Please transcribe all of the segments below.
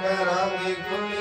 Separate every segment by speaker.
Speaker 1: Ram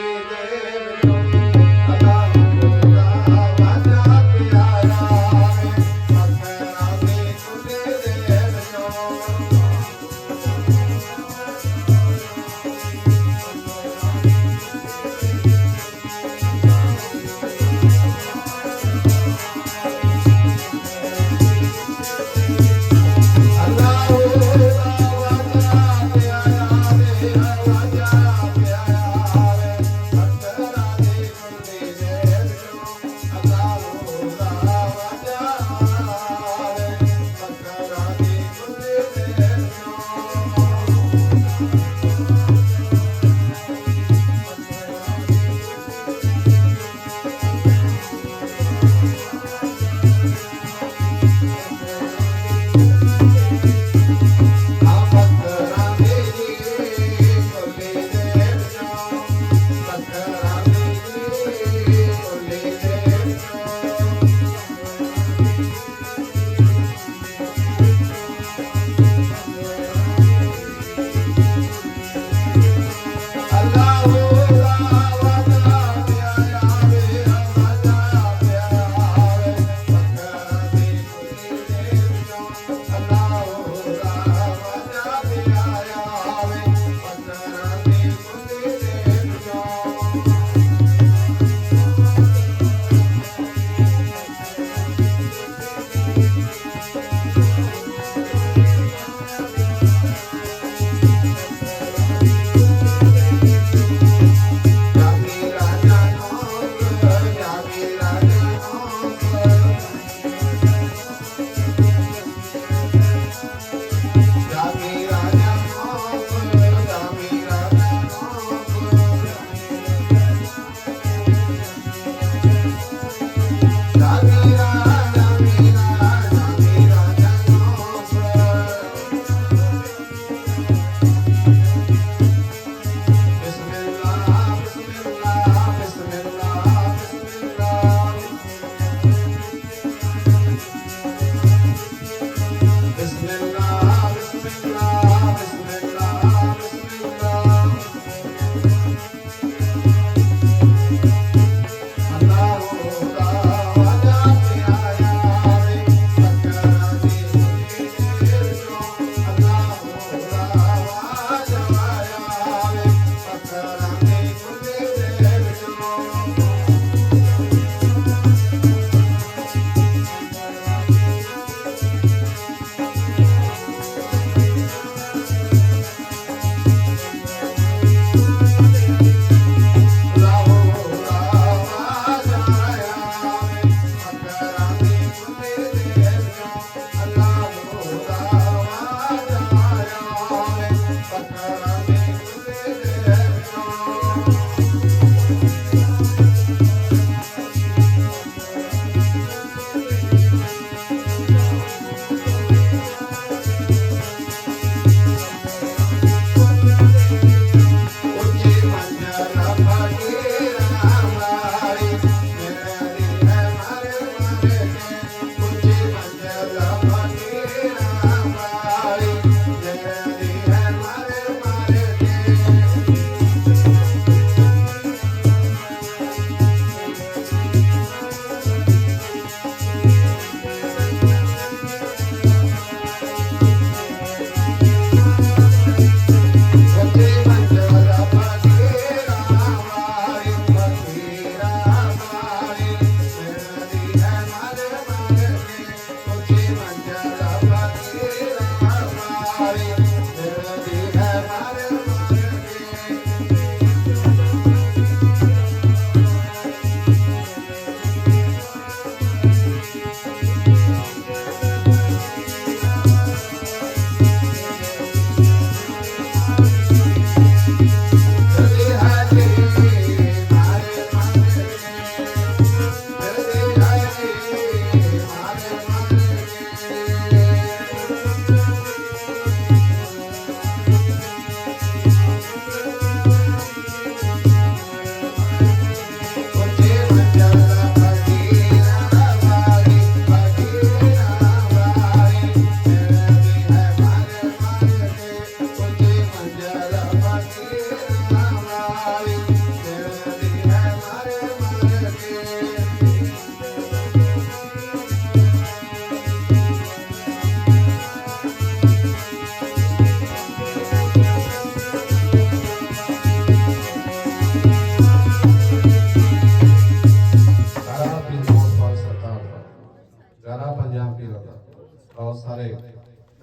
Speaker 1: ਸਾਰੇ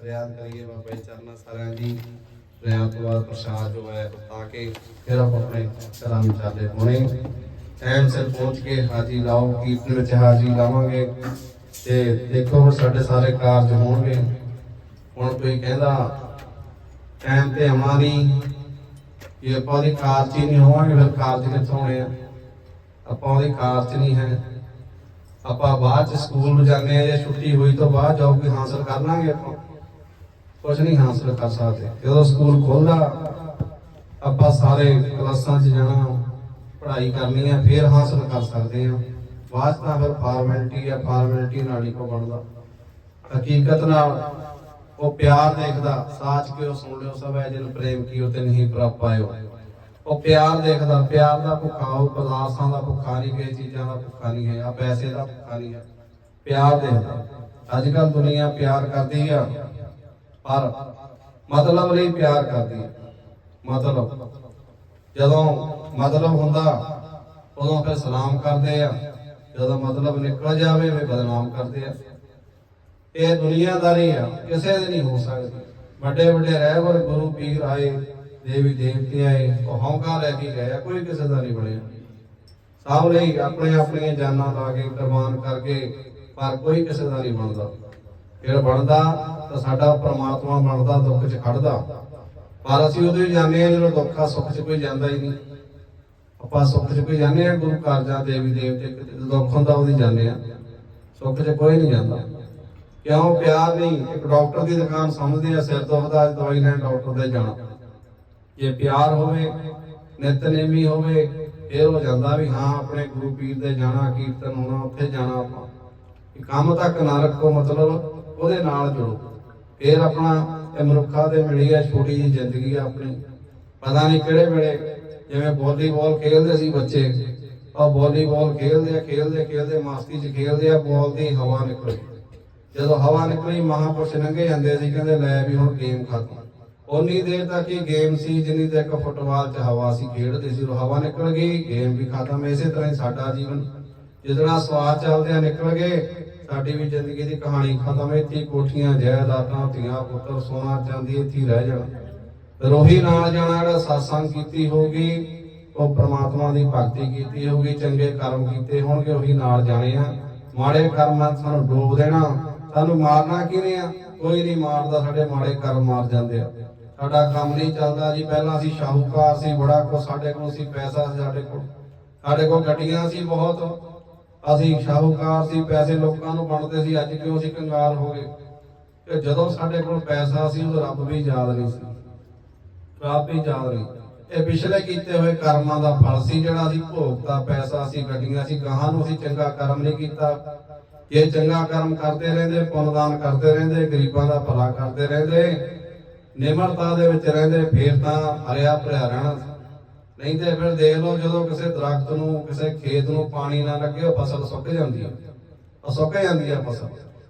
Speaker 1: Riyadh ਕਰੀਏ ਬਾਬਾ ਜੀ ਸਾਰਿਆਂ ਦੀ। ਰਿਆਦ ਤੋਂ ਬਾਅਦ ਪ੍ਰਸ਼ਾਦ ਜੋ ਹੈ ਤਾਂ ਕਿ ਫਿਰ ਆਪ ਆਪਣੇ ਘਰਾਂ ਨੂੰ ਚਾਲੇ ਹੋਣੇ। ਟਾਈਮ ਸਿਰ ਪਹੁੰਚ ਕੇ ਹਾਜ਼ਰੀ ਲਾਓ, ਕੀਰਤਨ ਵਿੱਚ ਹਾਜ਼ਰੀ ਲਾਵਾਂਗੇ। ਤੇ ਦੇਖੋ ਸਾਡੇ ਸਾਰੇ ਕਾਰਜ ਹੋਣਗੇ। ਹੁਣ ਕੋਈ ਕਹਿੰਦਾ ਟਾਈਮ ਤੇ ਆਉਣਾ ਨਹੀਂ। ਜੇ ਆਪਾਂ ਉਹਦੀ ਕਾਰਜ ਹੀ ਨਹੀਂ ਹੋਵਾਂਗੇ, ਫਿਰ ਕਾਰਜ ਕਿੱਥੋਂ ਹੋਣੇ ਆ? ਆਪਾਂ ਉਹਦੇ ਕਾਰਜ 'ਚ ਨਹੀਂ ਹੈ। ਆਪਾਂ ਬਾਅਦ 'ਚ ਸਕੂਲ ਨੂੰ ਜਾਂਦੇ ਆ ਜਾਂ ਛੁੱਟੀ ਹੋਈ ਤੋਂ ਬਾਅਦ ਜੌਬ ਵੀ ਹਾਸਲ ਕਰ ਲਾਂਗੇ ਆਪਾਂ। ਕੁਝ ਨਹੀਂ ਹਾਸਲ ਕਰ ਸਕਦੇ। ਜਦੋਂ ਸਕੂਲ ਖੁੱਲਦਾ ਆਪਾਂ ਸਾਰੇ ਕਲਾਸਾਂ 'ਚ ਜਾਣਾ, ਪੜ੍ਹਾਈ ਕਰਨੀ ਹੈ ਫਿਰ ਹਾਸਲ ਕਰ ਸਕਦੇ ਆ ਬਾਅਦ ਤਾਂ ਫਿਰ ਫਾਰਮੈਲਿਟੀ ਆ ਫਾਰਮੈਲਿਟੀ ਨਾਲ ਨਹੀਂ ਕੋ ਬਣਦਾ। ਹਕੀਕਤ ਨਾਲ ਉਹ ਪਿਆਰ ਦੇਖਦਾ, ਸਾਚ ਕਿਉ ਸੁਣ ਲਿਓ ਸਭ ਹੈ ਜਿਹਨੂੰ ਪ੍ਰੇਮ ਕੀਓ ਤੇ ਨਹੀਂ ਪ੍ਰਭ ਪਾਇਓ ਉਹ ਪਿਆਰ ਦੇਖਦਾ, ਪਿਆਰ ਦਾ ਭੁੱਖਾ, ਉਹ ਪਦਾਰਥਾਂ ਦਾ ਭੁੱਖਾ ਨਹੀਂ, ਕਿਸੇ ਚੀਜ਼ਾਂ ਦਾ ਭੁੱਖਾ ਨਹੀਂ ਹੈ ਆ ਪੈਸੇ ਦਾ ਭੁੱਖਾ ਨਹੀਂ ਹੈ ਪਿਆਰ ਦੇਖਦਾ। ਅੱਜ ਕੱਲ ਦੁਨੀਆ ਪਿਆਰ ਕਰਦੀ ਆ, ਪਰ ਮਤਲਬ ਲਈ ਪਿਆਰ ਕਰਦੀ ਹੈ ਮਤਲਬ, ਜਦੋਂ ਮਤਲਬ ਹੁੰਦਾ, ਉਦੋਂ ਫਿਰ ਸਲਾਮ ਕਰਦੇ ਆ। ਜਦੋਂ ਮਤਲਬ ਨਿਕਲ ਜਾਵੇ, ਫਿਰ ਬਦਨਾਮ ਕਰਦੇ ਆ। ਇਹ ਦੁਨੀਆਦਾਰੀ ਆ, ਕਿਸੇ ਦੇ ਨਹੀਂ ਹੋ ਸਕਦੀ। ਵੱਡੇ ਵੱਡੇ ਰਹਿਬਰ ਗੁਰੂ ਪੀਰ ਆਏ ਦੇਵੀ ਦੇਵਤੇ ਆਏ ਉਹ ਲੈ ਕੇ ਗਏ ਕੋਈ ਕਿਸੇ ਦਾ ਨਹੀਂ ਬਣਿਆ। ਸਭ ਲਈ ਆਪਣੇ ਆਪਣੀਆਂ ਜਾਨਾਂ ਲਾ ਕੇ ਕੁਰਬਾਨ ਕਰਕੇ ਪਰ ਕੋਈ ਕਿਸੇ ਦਾ ਨਹੀਂ ਬਣਦਾ। ਫਿਰ ਬਣਦਾ ਤਾਂ ਸਾਡਾ ਪ੍ਰਮਾਤਮਾ ਬਣਦਾ, ਦੁੱਖ 'ਚ ਖੜਦਾ। ਪਰ ਅਸੀਂ ਉਦੋਂ ਹੀ ਜਾਂਦੇ ਹਾਂ, ਜਦੋਂ ਦੁੱਖ ਆ, ਸੁੱਖ 'ਚ ਕੋਈ ਜਾਂਦਾ ਹੀ ਨਹੀਂ। ਆਪਾਂ ਸੁੱਖ 'ਚ ਕੋਈ ਜਾਂਦੇ ਹਾਂ, ਗੁਰੂ ਕਾਰਜਾਂ ਦੇਵੀ ਦੇਵਤੇ ਦੁੱਖ ਹੁੰਦਾ ਉਹਦੀ ਜਾਂਦੇ ਹਾਂ। ਸੁੱਖ 'ਚ ਕੋਈ ਨਹੀਂ ਜਾਂਦਾ। ਕਿਉਂ? ਪਿਆਰ ਨਹੀਂ। ਇੱਕ ਡਾਕਟਰ ਦੀ ਦੁਕਾਨ ਸਮਝਦੇ ਆ, ਸਿਰ ਦੁਖਦਾ, ਦਵਾਈ ਲੈਣ ਡਾਕਟਰ ਦੇ ਜਾਣਾ। ਜੇ ਪਿਆਰ ਹੋਵੇ, ਨਿਤਨੇਮੀ ਹੋਵੇ, ਫਿਰ ਹੋ ਜਾਂਦਾ ਵੀ ਹਾਂ, ਆਪਣੇ ਗੁਰੂ ਪੀਰ ਦੇ ਜਾਣਾ, ਕੀਰਤਨ ਹੋਣਾ, ਉੱਥੇ ਜਾਣਾ ਆਪਾਂ। ਕਿ ਕੰਮ ਤੱਕ ਨਾ ਰੱਖੋ ਮਤਲਬ, ਉਹਦੇ ਨਾਲ ਜੁੜੋ। ਫਿਰ ਆਪਣਾ ਇਹ ਮਨੁੱਖਾ ਦੇ ਮਿਲੀ ਹੈ ਛੋਟੀ ਜੀ ਜ਼ਿੰਦਗੀ ਆ ਆਪਣੀ। ਪਤਾ ਨਹੀਂ ਕਿਹੜੇ ਵੇਲੇ, ਜਿਵੇਂ ਵਾਲੀਬਾਲ ਖੇਡਦੇ ਸੀ ਬੱਚੇ, ਉਹ ਵਾਲੀਬਾਲ ਖੇਡਦੇ ਆ ਖੇਡਦੇ ਖੇਡਦੇ ਮਾਸਤੀ 'ਚ ਖੇਡਦੇ ਆ, ਬਾਲ ਦੀ ਹਵਾ ਨਿਕਲ। ਜਦੋਂ ਹਵਾ ਨਿਕਲੀ, ਮਹਾਪੁਰਸ਼ ਲੰਘੇ ਜਾਂਦੇ ਸੀ, ਕਹਿੰਦੇ ਲੈ ਵੀ ਹੁਣ ਗੇਮ ਖਤਮ। ਉਨੀ ਦੇਰ ਤੱਕ ਇਹ ਗੇਮ ਸੀ, ਜਿੰਨੀ ਤੱਕ ਫੁੱਟਬਾਲ 'ਚ ਹਵਾ ਸੀ ਖੇਡਦੇ ਸੀ ਉਹ ਹਵਾ ਨਿਕਲ ਗਈ, ਗੇਮ ਵੀ ਖਤਮ ਇਸੇ ਤਰ੍ਹਾਂ ਹੀ ਸਾਡਾ ਜੀਵਨ। ਜਿਤਨਾ ਸਵਾਦ ਚੱਲਦੇ ਨਿਕਲ ਗਏ, ਸਾਡੀ ਵੀ ਜ਼ਿੰਦਗੀ ਦੀ ਕਹਾਣੀ ਖਤਮ ਇੱਥੇ ਕੋਠੀਆਂ, ਜਾਇਦਾਦਾਂ ਧੀਆਂ, ਪੁੱਤਰ, ਸੋਨਾ ਚਾਂਦੀ, ਇੱਥੇ ਰਹਿ ਜਾਣਾ। ਰੋਹੀ ਨਾਲ ਜਾਣਾ, ਜਿਹੜਾ satsang ਕੀਤੀ ਹੋਊਗੀ, ਉਹ ਪ੍ਰਮਾਤਮਾ ਦੀ ਭਗਤੀ ਕੀਤੀ ਹੋਊਗੀ, ਚੰਗੇ ਕਰਮ ਕੀਤੇ ਹੋਣਗੇ, ਉਹੀ ਨਾਲ ਜਾਣੇ ਆ। ਮਾੜੇ ਕਰਮਾਂ ਸਾਨੂੰ ਡੋਬ ਦੇਣਾ, ਸਾਨੂੰ ਮਾਰਨਾ ਕਿਹਨੇ ਆ? ਕੋਈ ਨਹੀਂ ਮਾਰਦਾ, ਸਾਡੇ ਮਾੜੇ ਕਰਮ ਮਾਰ ਜਾਂਦੇ ਆ। ਸਾਡਾ ਕੰਮ ਨਹੀਂ ਚੱਲਦਾ ਜੀ। ਪਹਿਲਾਂ ਅਸੀਂ ਸ਼ਾਹੂਕਾਰ ਸੀ, ਬੜਾ ਕੋ ਸਾਡੇ ਕੋਲ ਸੀ, ਪੈਸਾ ਸੀ ਸਾਡੇ ਕੋਲ। ਸਾਡੇ ਕੋਲ ਗੱਡੀਆਂ ਸੀ ਬਹੁਤ। ਅਸੀਂ ਸ਼ਾਹੂਕਾਰ ਸੀ, ਪੈਸੇ ਲੋਕਾਂ ਨੂੰ ਵੰਡਦੇ ਸੀ, ਅੱਜ ਕਿਉਂ ਅਸੀਂ ਕੰਗਾਲ ਹੋ ਗਏ? ਤੇ ਜਦੋਂ ਸਾਡੇ ਕੋਲ ਪੈਸਾ ਸੀ, ਉਦੋਂ ਰੱਬ ਵੀ ਯਾਦ ਨਹੀਂ ਸੀ। ਰੱਬ ਵੀ ਯਾਦ ਨਹੀਂ। ਇਹ ਪਿਛਲੇ ਕੀਤੇ ਹੋਏ ਕਰਮਾਂ ਦਾ ਫਲ ਸੀ ਜਿਹੜਾ ਅਸੀਂ ਭੋਗਤਾ, ਪੈਸਾ ਸੀ, ਗੱਡੀਆਂ ਸੀ, ਗਾਹਾਂ ਨੂੰ ਅਸੀਂ ਚੰਗਾ ਕਰਮ ਨਹੀਂ ਕੀਤਾ। ਜੇ ਚੰਗਾ ਕਰਮ ਕਰਦੇ ਰਹਿੰਦੇ, ਪੁੰਨਦਾਨ ਕਰਦੇ ਰਹਿੰਦੇ, ਗਰੀਬਾਂ ਦਾ ਭਲਾ ਕਰਦੇ ਰਹਿੰਦੇ, ਨਿਮਰਤਾ ਦੇ ਵਿੱਚ ਰਹਿੰਦੇ, ਫੇਰ ਤਾਂ ਹਰਿਆ ਭਰਿਆ ਰਹਿਣਾ ਨਹੀਂ ਤੇ ਫਿਰ ਦੇਖ ਲਓ, ਜਦੋਂ ਕਿਸੇ ਦਰਖਤ ਨੂੰ, ਕਿਸੇ ਖੇਤ ਨੂੰ ਪਾਣੀ ਨਾ ਲੱਗੇ, ਉਹ ਫਸਲ ਸੁੱਕ ਜਾਂਦੀ ਹੈ ਉਹ ਸੁੱਕ ਜਾਂਦੀ ਹੈ ਫਸਲ।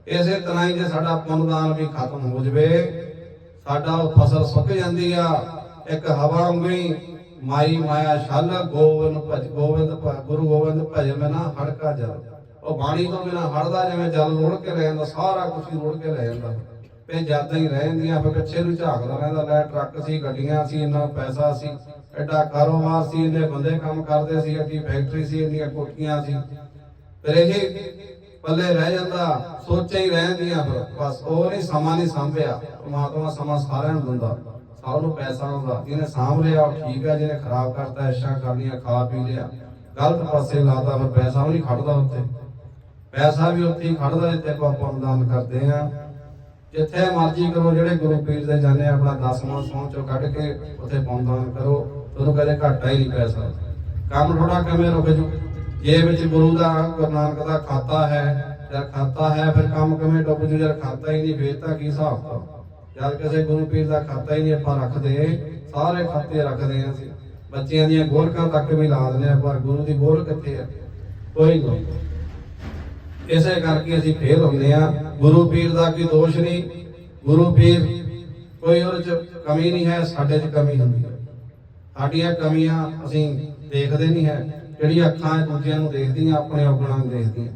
Speaker 1: ਇਸੇ ਤਰ੍ਹਾਂ ਹੀ ਜੇ ਸਾਡਾ ਪੁੰਨਦਾਨ ਵੀ ਖਤਮ ਹੋ ਜਵੇ, ਸਾਡਾ ਉਹ ਫਸਲ ਸੁੱਕ ਜਾਂਦੀ ਆ। ਇੱਕ ਹਵਾ ਵਾਂਗੂ ਮਾਈ, ਮਾਇਆ, ਛਲ ਗੋਬਿੰਦ ਭਜ ਗੋਬਿੰਦ ਭ- ਗੁਰੂ ਗੋਬਿੰਦ ਭਜ, ਮੈਂ ਨਾ ਹੜਕਾ ਜਾਂਦਾ ਉਹ ਬਾਣੀ ਤੋਂ ਬਿਨਾ ਹੜਦਾ ਜਿਵੇਂ ਜਲ ਰੁੜ ਕੇ ਰਹਿ ਜਾਂਦਾ, ਸਾਰਾ ਕੁਝ ਹੀ ਰੁੜ ਕੇ ਰਹਿ ਜਾਂਦਾ। ਤੇ ਜ਼ਿਆਦਾ ਹੀ ਰਹਿ ਜਾਂਦੀਆਂ ਫਿਰ ਪਿੱਛੇ ਨੂੰ ਝਾਕਦਾ ਰਹਿੰਦਾ, ਲੈ ਟਰੱਕ ਸੀ, ਗੱਡੀਆਂ ਸੀ, ਇੰਨਾ ਪੈਸਾ ਸੀ, ਐਡਾ ਕਾਰੋਬਾਰ ਸੀ, ਇੰਨੇ ਬੰਦੇ ਕੰਮ ਕਰਦੇ ਸੀ, ਐਡੀ ਫੈਕਟਰੀ ਸੀ, ਇੰਨੀਆਂ ਕੋਠੀਆਂ ਸੀ। ਫਿਰ ਇਹ ਪੱਲੇ ਰਹਿ ਜਾਂਦਾ, ਸੋਚਾਂ ਹੀ ਰਹਿੰਦੀਆਂ ਫਿਰ, ਬਸ ਉਹ ਨਹੀਂ, ਸਮਾਂ ਨਹੀਂ ਸੰਭਿਆ। ਪਰਮਾਤਮਾ ਸਮਾਂ ਸਾਰਿਆਂ ਨੂੰ ਦਿੰਦਾ। ਸਭ ਨੂੰ ਪੈਸਾ ਹੁੰਦਾ ਜਿਹਨੇ ਸਾਂਭ ਲਿਆ, ਉਹ ਠੀਕ ਹੈ ਜਿਹਨੇ ਖਰਾਬ ਕਰਤਾ ਐਸ਼ਾ ਕਰ ਲਈਆਂ ਖਾ ਪੀ ਲਿਆ। ਗਲਤ ਪਾਸੇ ਲਾਤਾ, ਫਿਰ ਪੈਸਾ ਉਹ ਨਹੀਂ ਖੜਦਾ ਉੱਤੇ ਪੈਸਾ ਵੀ ਉੱਥੇ ਹੀ ਖੜਦਾ ਜਿੱਥੇ ਆਪਾਂ ਪੁੰਨਦਾਨ ਕਰਦੇ ਆ ਜਿੱਥੇ ਮਰਜ਼ੀ ਕਰੋ, ਜਿਹੜੇ ਗੁਰੂ ਪੀਰ ਦੇ ਜਾਣੇ ਆਪਣਾ ਦਸਵਾਂ ਸੌਂ ਚੋਂ ਕੱਢ ਕੇ ਉੱਥੇ ਪੁੰਨਦਾਨ ਕਰੋ। ਤੁਹਾਨੂੰ ਕਦੇ ਘਾਟਾ ਹੀ ਨਹੀਂ ਪੈ ਕੰਮ ਥੋੜਾ ਕਿਵੇਂ ਰੁਕ ਜੂ ਜੇ ਵਿੱਚ ਗੁਰੂ ਦਾ ਗੁਰੂ ਨਾਨਕ ਦਾ ਖਾਤਾ ਹੈ ਜਦ ਖਾਤਾ ਹੈ, ਫਿਰ ਕੰਮ ਕਿਵੇਂ ਡੁੱਬ ਜੂ ਜਦ ਖਾਤਾ ਹੀ ਨਹੀਂ, ਫੇਰ ਤਾਂ ਕੀ ਹਿਸਾਬ ਤਾ? ਜਦ ਕਿਸੇ ਗੁਰੂ ਪੀਰ ਦਾ ਖਾਤਾ ਹੀ ਨਹੀਂ, ਆਪਾਂ ਰੱਖਦੇ। ਸਾਰੇ ਖਾਤੇ ਰੱਖਦੇ ਹਾਂ ਅਸੀਂ। ਬੱਚਿਆਂ ਦੀਆਂ ਗੋਲਕਾਂ ਤੱਕ ਵੀ ਲਾ ਦਿੰਦੇ ਆ ਪਰ ਗੁਰੂ ਦੀ ਗੋਲ ਕਿੱਥੇ ਆ ਕੋਈ ਨਹੀਂ। ਇਸੇ ਕਰਕੇ ਅਸੀਂ ਫੇਲ ਹੁੰਦੇ ਆ ਗੁਰੂ ਪੀਰ ਦਾ ਕੋਈ ਦੋਸ਼ ਨਹੀਂ। ਗੁਰੂ ਪੀਰ ਕੋਈ ਉਹਦੇ ਚ ਕਮੀ ਨਹੀਂ ਹੈ, ਸਾਡੇ ਚ ਕਮੀ ਹੁੰਦੀ ਹੈ। ਸਾਡੀਆਂ ਕਮੀਆਂ ਅਸੀਂ ਦੇਖਦੇ ਨਹੀਂ ਹੈ। ਜਿਹੜੀਆਂ ਅੱਖਾਂ ਦੂਜਿਆਂ ਨੂੰ ਦੇਖਦੀਆਂ, ਆਪਣੇ ਔਗਣਾਂ ਨੂੰ ਦੇਖਦੀਆਂ।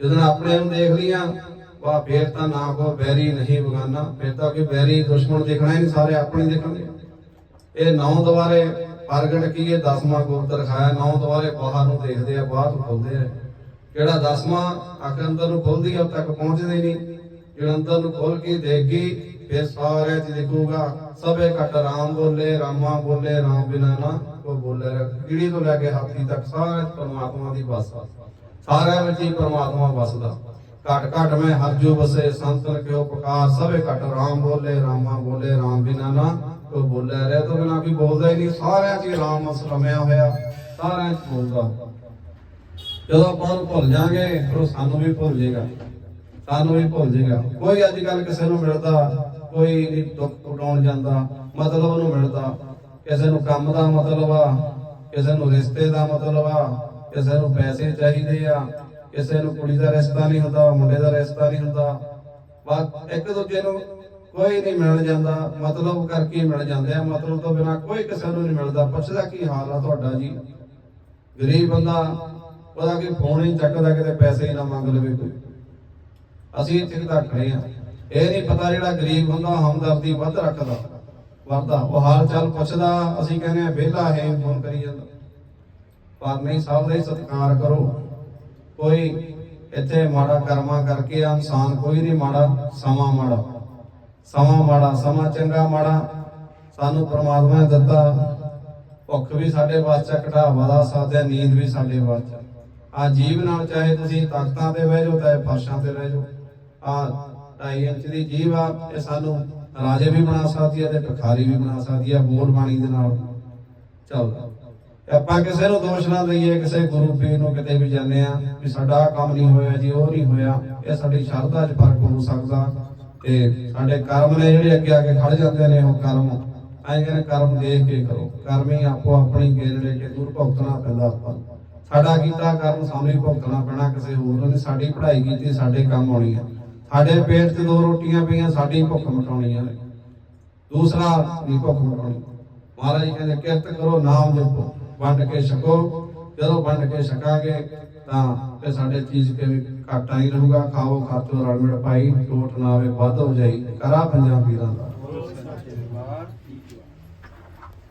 Speaker 1: ਜਦੋਂ ਆਪਣੇ ਨੂੰ ਦੇਖਦੀਆਂ ਵਾ ਫੇਰ ਤਾਂ ਨਾ ਕੋ ਬੈਰੀ ਨਹੀਂ ਬਗਾਨਾ। ਫੇਰ ਤਾਂ ਕੋਈ ਬੈਰੀ ਦੁਸ਼ਮਣ ਦੇਖਣਾ ਹੀ ਨਹੀਂ, ਸਾਰੇ ਆਪਣੇ ਦੇਖਣਗੇ। ਇਹ ਨੌ ਦੁਆਰੇ ਪ੍ਰਗਟ ਕੀਏ, ਦਸਵਾਂ ਗੁਪਤ ਰਖਾਇਆ। ਨੌ ਦੁਆਰੇ ਬਾਹਰ ਨੂੰ ਦੇਖਦੇ ਆ, ਬਾਹਰ ਨੂੰ ਖੋਲਦੇ ਆ। ਜਿਹੜਾ ਦਸਵਾਂ ਅੱਖ ਨੂੰ ਖੋਲਦੀ ਆ ਤੱਕ ਪਹੁੰਚਦੇ ਨਹੀਂ। ਜਿਹੜਾ ਅੰਦਰ ਨੂੰ ਖੋਲ ਕੇ ਦੇਖਗੀ ਫਿਰ ਸਾਰਿਆਂ ਚ ਦੇਖੂਗਾ, ਸਭੇ ਘਟ ਰਾਮ ਬੋਲੇ, ਰਾਮਾ ਬੋਲੇ, ਰਾਮ ਬਿਨਾ ਨਾ ਕੋ ਬੋਲੇ ਕੀੜੀ ਤੋਂ ਲੈ ਕੇ ਹਾਥੀ ਤੱਕ ਸਾਰੇ ਪਰਮਾਤਮਾ ਦੀ ਬਸ ਆ। ਵਿੱਚ ਹੀ ਪਰਮਾਤਮਾ ਵਸਦਾ। ਘਟ ਘਟ ਮੈਂ ਹਰਜੂ ਜੋ ਬਸੇ ਸੰਤਨ ਕਿਉ ਪੁਕਾਰ, ਸਭੇ ਘਟ ਰਾਮ ਬੋਲੇ, ਰਾਮਾ ਬੋਲੇ, ਰਾਮ ਬਿਨਾ ਨਾ ਕੋ ਬੋਲੇ। ਰਹਿ ਤੋਂ ਬਿਨਾ ਕੋਈ ਬੋਲਦਾ ਹੀ ਨਹੀਂ। ਸਾਰਿਆਂ 'ਚ ਰਾਮ ਅਸ ਰਮਿਆ ਹੋਇਆ। ਸਾਰਿਆਂ 'ਚ ਬੋਲਦਾ। ਜਦੋਂ ਆਪਾਂ ਨੂੰ ਭੁੱਲ ਜਾਾਂਗੇ, ਫਿਰ ਉਹ ਸਾਨੂੰ ਵੀ ਭੁੱਲ ਜਾਏਗਾ। ਸਾਨੂੰ ਵੀ ਭੁੱਲ ਜਾਏਗਾ। ਕੋਈ ਅੱਜ ਕੱਲ ਕਿਸੇ ਨੂੰ ਮਿਲਦਾ, ਕੋਈ ਦੁੱਖ ਉਡਾਉਣ ਜਾਂਦਾ, ਮਤਲਬ ਉਹਨੂੰ ਮਿਲਦਾ। ਕਿਸੇ ਨੂੰ ਕੰਮ ਦਾ ਮਤਲਬ ਆ, ਕਿਸੇ ਨੂੰ ਰਿਸ਼ਤੇ ਦਾ ਮਤਲਬ ਆ, ਕਿਸੇ ਨੂੰ ਪੈਸੇ ਚਾਹੀਦੇ ਆ, ਕਿਸੇ ਨੂੰ ਕੁੜੀ ਦਾ ਰਿਸ਼ਤਾ ਨਹੀਂ ਹੁੰਦਾ, ਮੁੰਡੇ ਦਾ ਰਿਸ਼ਤਾ ਨਹੀਂ ਹੁੰਦਾ। ਬਸ ਇੱਕ ਦੂਜੇ ਨੂੰ ਕੋਈ ਨਹੀਂ ਮਿਲ ਜਾਂਦਾ, ਮਤਲਬ ਕਰਕੇ ਮਿਲ ਜਾਂਦੇ ਆ। ਮਤਲਬ ਤੋਂ ਬਿਨਾ ਕੋਈ ਕਿਸੇ ਨੂੰ ਨਹੀਂ ਮਿਲਦਾ। ਪੁੱਛਦਾ ਕੀ ਹਾਲ ਆ ਤੁਹਾਡਾ ਜੀ? ਗਰੀਬ ਬੰਦਾ ਉਹਦਾ ਕਿ ਫੋਨ ਹੀ ਚੱਕਦਾ ਕਿਤੇ ਪੈਸੇ ਹੀ ਨਾ ਮੰਗ ਲਵੇ ਕੋਈ। ਅਸੀਂ ਇੱਥੇ ਤੱਕ ਖੜੇ ਆ ਇਹ ਨਹੀਂ ਪਤਾ ਜਿਹੜਾ ਗਰੀਬ ਹੁੰਦਾ, ਹਮਦਰਦੀ ਵੱਧ ਰੱਖਦਾ ਵਰਦਾ ਉਹ ਹਾਲ ਚਾਲ ਪੁੱਛਦਾ, ਅਸੀਂ ਕਹਿੰਦੇ ਆ ਵਿਹਲਾ ਹੈ, ਫੋਨ ਕਰੀ ਜਾਂਦਾ। ਪਰ ਨਹੀਂ, ਸਭ ਦਾ ਸਤਿਕਾਰ ਕਰੋ। ਕੋਈ ਇੱਥੇ ਮਾੜਾ ਕਰਮਾ ਕਰਕੇ ਆ, ਇਨਸਾਨ ਕੋਈ ਨਹੀਂ ਮਾੜਾ, ਸਮਾਂ ਮਾੜਾ। ਸਮਾਂ ਮਾੜਾ, ਸਮਾਂ ਚੰਗਾ ਮਾੜਾ। ਸਾਨੂੰ ਪ੍ਰਮਾਤਮਾ ਨੇ ਦਿੱਤਾ। ਭੁੱਖ ਵੀ ਸਾਡੇ ਵਾਸਤੇ ਘਟਾਵਾ ਦਾ ਸਾਧਿਆ ਨੀਂਦ ਵੀ ਸਾਡੇ ਵਾਸਤੇ ਆ ਜੀਵ ਨਾਲ ਚਾਹੇ ਤੁਸੀਂ ਤਖਤਾਂ ਤੇ ਬਹਿ ਜਾਓ, ਚਾਹੇ ਫਰਸ਼ਾਂ ਤੇ ਬਹਿ ਜਾਓ, ਆ ਢਾਈ ਇੰਚ ਦੀ ਜੀਵ ਆ, ਇਹ ਸਾਨੂੰ ਰਾਜੇ ਵੀ ਬਣਾ ਸਕਦੀ ਹੈ ਤੇ ਭਿਖਾਰੀ ਵੀ ਬਣਾ ਸਕਦੀ ਹੈ ਬੋਲ ਬਾਣੀ ਦੇ ਨਾਲ। ਚੱਲਦਾ ਆਪਾਂ ਕਿਸੇ ਨੂੰ ਦੋਸ਼ ਨਾ ਦਈਏ, ਕਿਸੇ ਗੁਰੂ ਪੀਰ ਨੂੰ ਕਿਤੇ ਵੀ ਜਾਂਦੇ ਆ, ਵੀ ਸਾਡਾ ਆਹ ਕੰਮ ਨਹੀਂ ਹੋਇਆ ਜੀ, ਉਹ ਨਹੀਂ ਹੋਇਆ, ਇਹ ਸਾਡੀ ਸ਼ਰਧਾ 'ਚ ਫ਼ਰਕ ਹੋ ਸਕਦਾ। ਤੇ ਸਾਡੇ ਕਰਮ ਨੇ ਜਿਹੜੇ ਅੱਗੇ ਆ ਕੇ ਖੜ ਜਾਂਦੇ ਨੇ, ਉਹ ਕਰਮ, ਐਂ ਕਹਿੰਦੇ ਕਰਮ ਦੇਖ ਕੇ ਕਰੋ। ਕਰਮ ਹੀ ਆਪੋ ਆਪਣੀ ਗੇੜ ਲੈ ਕੇ ਦੂਰ ਭੁਗਤਣਾ ਪੈਂਦਾ ਆਪਾਂ ਨੂੰ। ਸਾਡਾ ਕੀਤਾ ਕਰਮ ਸਾਨੂੰ ਹੀ ਭੁਗਤਣਾ ਪੈਣਾ ਕਿਸੇ ਹੋਰ ਨੇ ਸਾਡੀ ਪੜ੍ਹਾਈ ਕੀਤੀ, ਸਾਡੇ ਕੰਮ ਆਉਣੀ ਆ। ਸਾਡੇ ਪੇਟ 'ਚ ਦੋ ਰੋਟੀਆਂ ਪਈਆਂ, ਸਾਡੀ ਭੁੱਖ ਮਿਟਾਉਣੀਆਂ ਨੇ ਦੂਸਰਾ ਨਹੀਂ ਭੁੱਖ ਮਿਟਾਉਣੀ। ਮਹਾਰਾਜ ਜੀ ਕਹਿੰਦੇ, ਕਿਰਤ ਕਰੋ, ਨਾਮ ਜਪੋ। ਵੰਡ ਕੇ ਛਕੋ। ਜਦੋਂ ਵੰਡ ਕੇ ਛਕਾਂਗੇ, ਤਾਂ ਤੇ ਸਾਡੇ ਚੀਜ਼ ਕੇ ਵੀ ਘਾਟਾ ਹੀ ਰਹੂਗਾ। ਖਾਓ ਖਾਤੋ ਰਲ ਮਿਲ ਪਾਈ ਟੋਟ ਨਾ ਆਵੇ, ਵੱਧ ਹੋ ਜਾਈ ਕਰਾ ਪੰਜਾਂ ਪੀਰਾਂ ਦਾ।